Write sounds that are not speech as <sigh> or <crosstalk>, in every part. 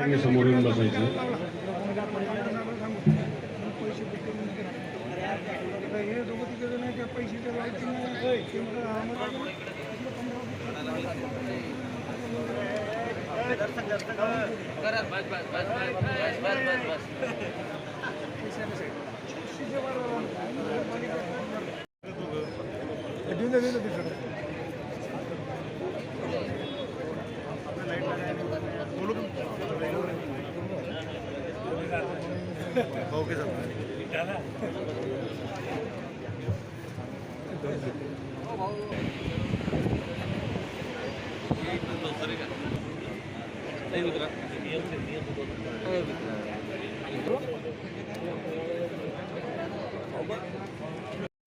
त्यांनी समोर येऊन बसायचं <laughs> हे दोघं तिघं जण आहेत, त्या पैशाच्या लालचीनं ते म्हणतात, आम्हाला देऊन द्या, देऊन द्या तिकडे.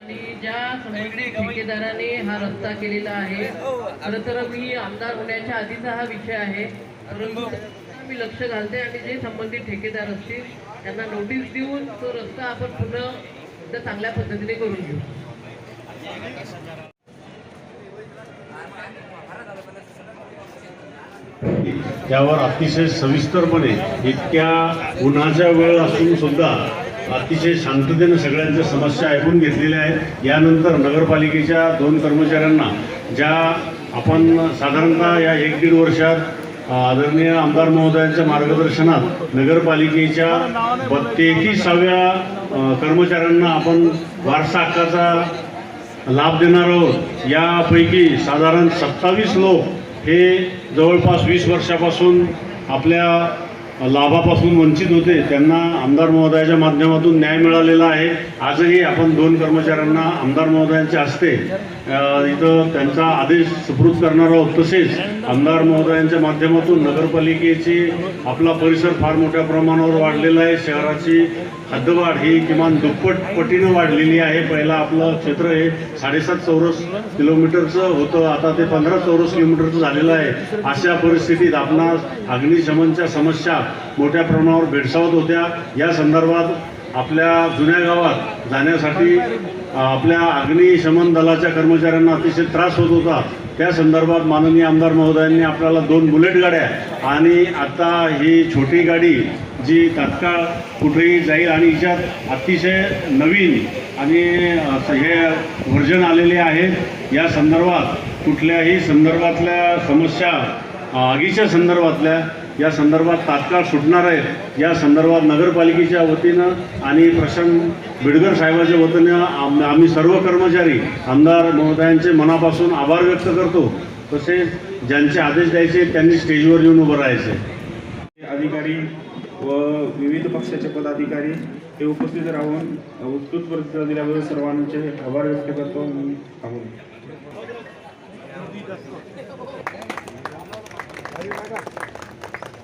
आणि ज्या ठेकेदाराने हा रस्ता केलेला आहे खरं तर मी आमदार होण्याच्या आधीचा हा विषय आहे. परंतु मी लक्ष घालते आणि जे संबंधित ठेकेदार असतील त्यांना नोटीस देऊन तो रस्ता आपण पुन्हा एकदा चांगल्या पद्धतीने करून घेऊ. त्यावर अतिशय सविस्तरपणे इतक्या उन्हाच्या वेळ असून सुद्धा अतिशय शांततेनं सगळ्यांच्या समस्या ऐकून घेतलेल्या आहेत. यानंतर नगरपालिकेच्या दोन कर्मचाऱ्यांना ज्या आपण साधारणतः या एक दीड वर्षात आदरणीय आमदार महोदयांच्या मार्गदर्शनात नगरपालिकेच्या तेहतीसाव्या कर्मचाऱ्यांना आपण वारसा हक्काचा लाभ देणार आहोत. यापैकी साधारण सत्तावीस लोक हे जवळपास वीस वर्षापासून आपल्या लाभापासून वंचित होते. त्यांना आमदार महोदयाच्या माध्यमातून न्याय मिळालेला आहे. आजही आपण दोन कर्मचाऱ्यांना आमदार महोदयांच्या हस्ते इथं त्यांचा आदेश सुपूर्द करणार आहोत. तसेच आमदार महोदयांच्या माध्यमातून नगरपालिकेची आपला परिसर फार मोठ्या प्रमाणावर वाढलेला आहे. शहराची हद्दवाढ ही किमान दुप्पट पटीनं वाढलेली आहे. पहिला आपलं क्षेत्र हे साडेसात चौरस किलोमीटरचं होतं. आता ते पंधरा चौरस किलोमीटरचं झालेलं आहे. अशा परिस्थितीत आपणास अग्निशमनच्या समस्या मोठ्या प्रमाणावर भेडसावत होत्या. या संदर्भात आपल्या जुन्या गावात जाण्यासाठी आपल्या अग्निशमन दलाच्या कर्मचाऱ्यांना अतिशय त्रास होत होता. त्या संदर्भात माननीय आमदार महोदयांनी आपल्याला दोन बुलेट गाड्या आणि आता ही छोटी गाडी जी तात्काळ कुठेही जाईल आणि हिच्यात अतिशय नवीन आणि हे व्हर्जन आलेले आहेत या संदर्भात कुठल्याही संदर्भातल्या समस्या आगीच्या संदर्भातल्या या संदर्भात तात्काळ सुटणार आहेत. या संदर्भात नगरपालिकेच्या वतीनं आणि प्रशांत बिडगर साहेबाच्या वतीनं आम- आम्ही सर्व कर्मचारी आमदार महोदयांचे मनापासून आभार व्यक्त करतो. तसेच ज्यांचे आदेश द्यायचे त्यांनी स्टेजवर येऊन उभं राहायचे अधिकारी व विविध पक्षाचे पदाधिकारी हे उपस्थित राहून उत्कृष्ट प्रतिसाद दिल्याबद्दल सर्वांचे आभार व्यक्त करतो मी थांबून.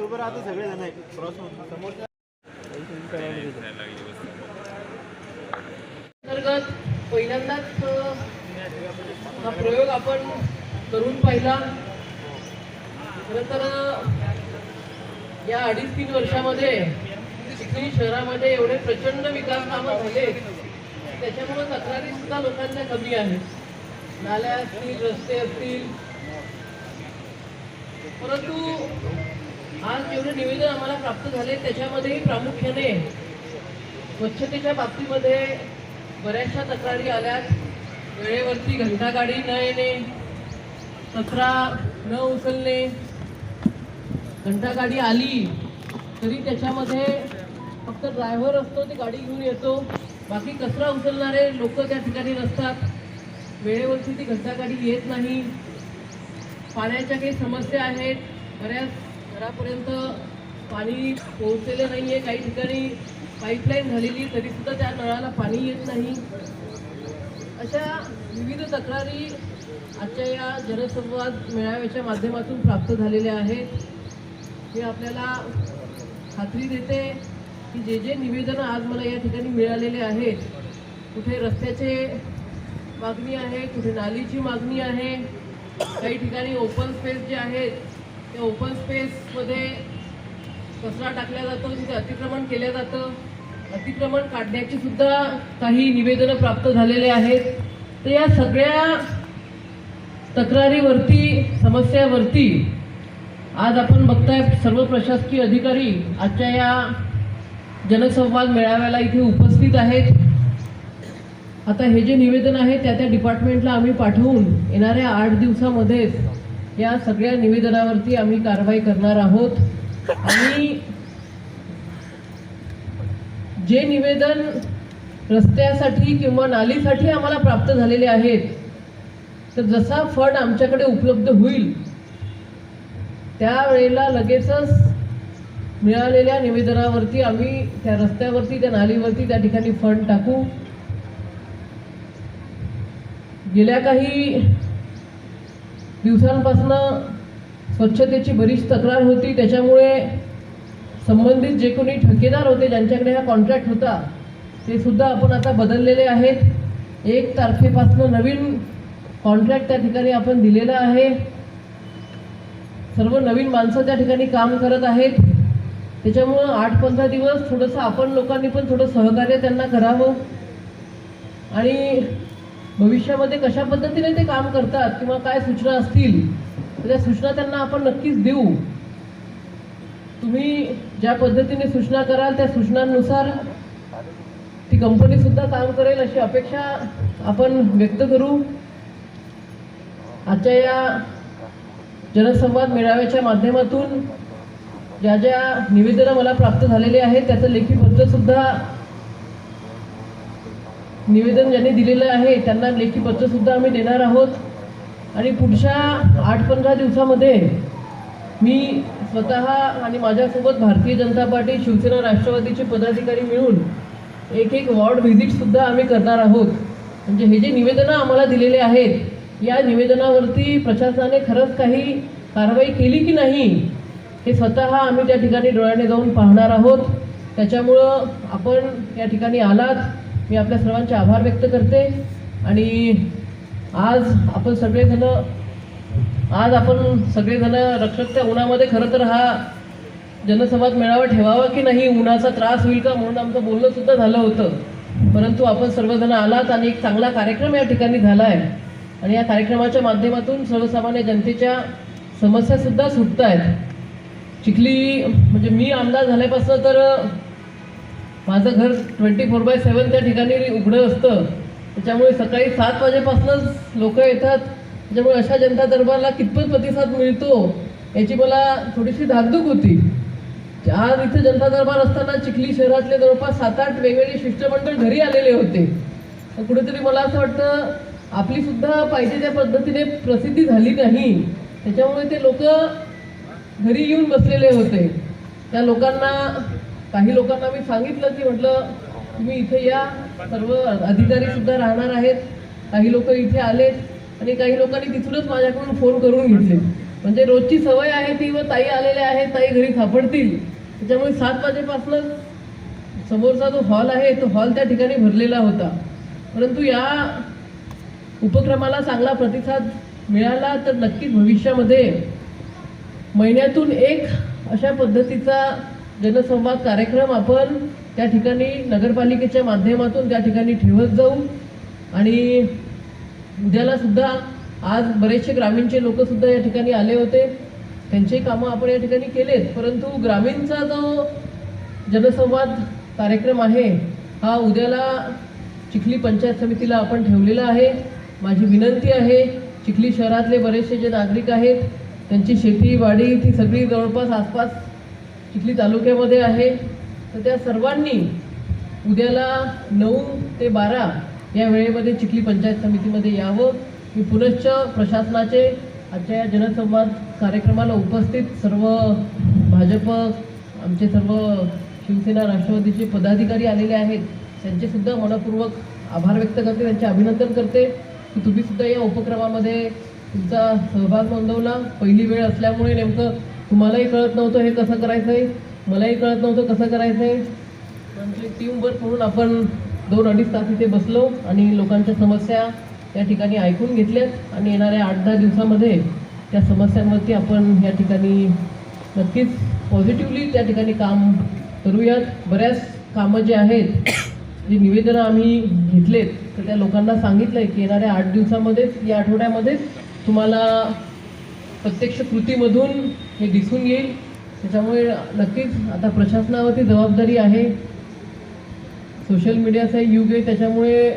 असं असं अरे इकडं अंतर्गत पहिल्यांदाच हा प्रयोग आपण करून पाहिला. खरं तर या अडीच तीन वर्षामध्ये चिखली शहरामध्ये एवढे प्रचंड विकास कामं झाले. त्याच्यामुळे तक्रारी सुद्धा लोकांच्या कमी आहेत. नाल्या असतील रस्ते असतील. परंतु आज जेवढे निवेदन आम्हाला प्राप्त झाले त्याच्यामध्येही प्रामुख्याने स्वच्छतेच्या बाबतीमध्ये बऱ्याचशा तक्रारी आल्यात. वेळेवरती घंटागाडी न येणे कचरा न उचलणे घंटागाडी आली तरी त्याच्यामध्ये फक्त ड्रायव्हर असतो ती गाडी घेऊन येतो. बाकी कचरा उचलणारे लोक त्या ठिकाणी नसतात. वेळेवरती ती घंटागाडी येत नाही. पाण्याच्या काही समस्या आहेत. बऱ्याच घरापर्यंत पाणी पोहोचलेलं नाही आहे काही ठिकाणी पाईपलाईन झालेली तरीसुद्धा त्या नळाला पाणी येत नाही. अशा विविध तक्रारी आजच्या या जनसंवाद मेळाव्याच्या माध्यमातून प्राप्त झालेल्या आहेत. हे आपल्याला खात्री देते की जे जे निवेदनं आज मला या ठिकाणी मिळालेले आहेत कुठे रस्त्याचे मागणी आहे कुठे नालीची मागणी आहे काही ठिकाणी ओपन स्पेस जे आहेत त्या ओपन स्पेसमध्ये कचरा टाकला जातो तिथे अतिक्रमण केलं जातं. अतिक्रमण काढण्याची सुद्धा काही निवेदनं प्राप्त झालेले आहेत. तर या सगळ्या तक्रारीवरती समस्यावरती आज आपण बघताय सर्व प्रशासकीय अधिकारी आजच्या या जनसंवाद मेळाव्याला इथे उपस्थित आहेत. आता हे जे निवेदन आहे त्या त्या डिपार्टमेंटला आम्ही पाठवून येणाऱ्या आठ दिवसामध्येच या सगळ्या निवेदनावरती आम्ही कारवाई करणार आहोत. आणि जे निवेदन रस्त्यासाठी किंवा नालीसाठी आम्हाला प्राप्त झालेले आहेत तर जसा फंड आमच्याकडे उपलब्ध होईल त्यावेळेला लगेचच मिळालेल्या निवेदनावरती आम्ही त्या रस्त्यावरती त्या नालीवरती त्या ठिकाणी फंड टाकू. गेल्या काही दिवसांपासनं स्वच्छतेची बरीच तक्रार होती. त्याच्यामुळे संबंधित जे कोणी ठेकेदार होते ज्यांच्याकडे हा कॉन्ट्रॅक्ट होता ते सुद्धा आपण आता बदललेले आहेत. एक तारखेपासून नवीन कॉन्ट्रॅक्ट त्या ठिकाणी आपण दिलेला आहे. सर्व नवीन माणसं त्या ठिकाणी काम करत आहेत. त्याच्यामुळं आठ पंधरा दिवस थोडंसं आपण लोकांनी पण थोडं सहकार्य त्यांना करावं. आणि भविष्यामध्ये कशा पद्धतीने ते काम करतात किंवा काय सूचना असतील तर त्या सूचना त्यांना आपण नक्कीच देऊ. तुम्ही ज्या पद्धतीने सूचना कराल त्या सूचनांनुसार ती कंपनी सुद्धा काम करेल अशी अपेक्षा आपण व्यक्त करू. आजच्या या जनसंवाद मेळाव्याच्या माध्यमातून ज्या ज्या निवेदनं मला प्राप्त झालेली आहेत त्याचं लेखी सुद्धा निवेदन ज्यांनी दिलेलं आहे त्यांना लेखी पत्रसुद्धा आम्ही देणार आहोत. आणि पुढच्या आठ पंधरा दिवसामध्ये मी स्वतः आणि माझ्यासोबत भारतीय जनता पार्टी शिवसेना राष्ट्रवादीचे पदाधिकारी मिळून एक एक वॉर्ड व्हिजिटसुद्धा आम्ही करणार आहोत. म्हणजे हे जे निवेदनं आम्हाला दिलेले आहेत या निवेदनावरती प्रशासनाने खरंच काही कारवाई केली की नाही हे स्वतः आम्ही त्या ठिकाणी डोळ्याने जाऊन पाहणार आहोत. त्याच्यामुळं आपण या ठिकाणी आलात. मी आपल्या सर्वांचे आभार व्यक्त करते आणि आज आपण सगळेजण आज आपण सगळेजण रक्षकच्या उन्हामध्ये खरं तर हा जनसंवाद मेळावा ठेवावा की नाही उन्हाचा त्रास होईल का म्हणून आमचं बोलणं सुद्धा झालं होतं. परंतु आपण सर्वजण आलात आणि एक चांगला कार्यक्रम या ठिकाणी झाला आहे आणि या कार्यक्रमाच्या माध्यमातून सर्वसामान्य जनतेच्या समस्यासुद्धा सुटत आहेत चिखली म्हणजे मी आमदार झाल्यापासून तर माझं घर ट्वेंटी फोर बाय सेवन त्या ठिकाणी उघडं असतं. त्याच्यामुळे सकाळी सात वाजेपासूनच लोक येतात. त्याच्यामुळे अशा जनता दरबारला कितपत प्रतिसाद मिळतो याची मला थोडीशी धाकधूक होती. आज इथे जनता दरबार असताना चिखली शहरातले जवळपास सात आठ वेगवेगळे शिष्टमंडळ घरी आलेले होते. तर कुठेतरी मला असं वाटतं आपली सुद्धा पाहिजे त्या पद्धतीने प्रसिद्धी झाली नाही. त्याच्यामुळे ते लोक घरी येऊन बसलेले होते. त्या लोकांना काही लोकांना मी सांगितलं की म्हटलं तुम्ही इथे या सर्व अधिकारी सुद्धा राहणार आहेत काही लोक इथे आलेत आणि काही लोकांनी तिथूनच माझ्याकडून फोन करून घेतले. म्हणजे रोजची सवय आहे ती व ताई आलेल्या आहेत ताई घरी सापडतील त्याच्यामुळे सात वाजेपासून समोरचा जो हॉल आहे तो हॉल त्या ठिकाणी भरलेला होता. परंतु या उपक्रमाला चांगला प्रतिसाद मिळाला तर नक्कीच भविष्यामध्ये महिन्यातून एक अशा पद्धतीचा जनसंवाद कार्यक्रम आपण त्या ठिकाणी नगरपालिकेच्या माध्यमातून त्या ठिकाणी ठेवत जाऊ. आणि उद्यालासुद्धा आज बरेचसे ग्रामीणचे लोकसुद्धा या ठिकाणी आले होते. त्यांचे कामं आपण या ठिकाणी केलेत. परंतु ग्रामीणचा जो जनसंवाद कार्यक्रम आहे हा उद्याला चिखली पंचायत समितीला आपण ठेवलेला आहे. माझी विनंती आहे चिखली शहरातले बरेचसे जे नागरिक आहेत त्यांची शेती वाडी ती सगळी जवळपास आसपास चिखली तालुक्यामध्ये आहे. तर त्या सर्वांनी उद्याला नऊ ते बारा या वेळेमध्ये चिखली पंचायत समितीमध्ये यावं. मी पुनश्च प्रशासनाचे आजच्या या जनसंवाद कार्यक्रमाला उपस्थित सर्व भाजप आमचे सर्व शिवसेना राष्ट्रवादीचे पदाधिकारी आलेले आहेत. त्यांचेसुद्धा मनपूर्वक आभार व्यक्त करते त्यांचे अभिनंदन करते. की तुम्ही सुद्धा या उपक्रमामध्ये तुमचा सहभाग नोंदवला. पहिली वेळ असल्यामुळे नेमकं तुम्हालाही कळत नव्हतं हे कसं करायचं आहे मलाही कळत नव्हतं कसं करायचं आहे म्हणजे टीमवर्क म्हणून आपण दोन अडीच तास इथे बसलो आणि लोकांच्या समस्या या ठिकाणी ऐकून घेतल्यात आणि येणाऱ्या आठ दहा दिवसामध्ये त्या समस्यांवरती आपण या ठिकाणी नक्कीच पॉझिटिव्हली त्या ठिकाणी काम करूयात. बऱ्याच कामं जे आहेत जे निवेदनं आम्ही घेतलेत तर त्या लोकांना सांगितलं आहे की येणाऱ्या आठ दिवसामध्येच या आठवड्यामध्येच तुम्हाला प्रत्यक्ष कृतीमधून हे दिसून येईल. त्याच्यामुळे नक्कीच आता प्रशासनावरती जबाबदारी आहे. सोशल मीडियाचा युग आहे. त्याच्यामुळे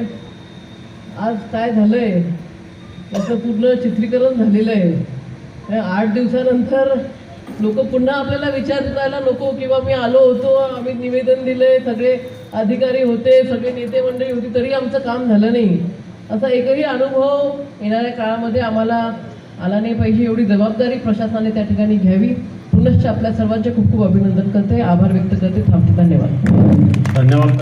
आज काय झालं आहे याचं पूर्ण चित्रीकरण झालेलं आहे. आठ दिवसानंतर लोक पुन्हा आपल्याला विचारायला नको किंवा मी आलो होतो आम्ही निवेदन दिले सगळे अधिकारी होते सगळे नेते मंडळी होती तरी आमचं काम झालं नाही. असा एकही अनुभव येणाऱ्या काळामध्ये आम्हाला आला नाही पाहिजे एवढी जबाबदारी प्रशासनाने त्या ठिकाणी घ्यावी. पुनश्च आपल्या सर्वांचे खूप खूप अभिनंदन करते. आभार व्यक्त करते. थांबते. धन्यवाद. धन्यवाद.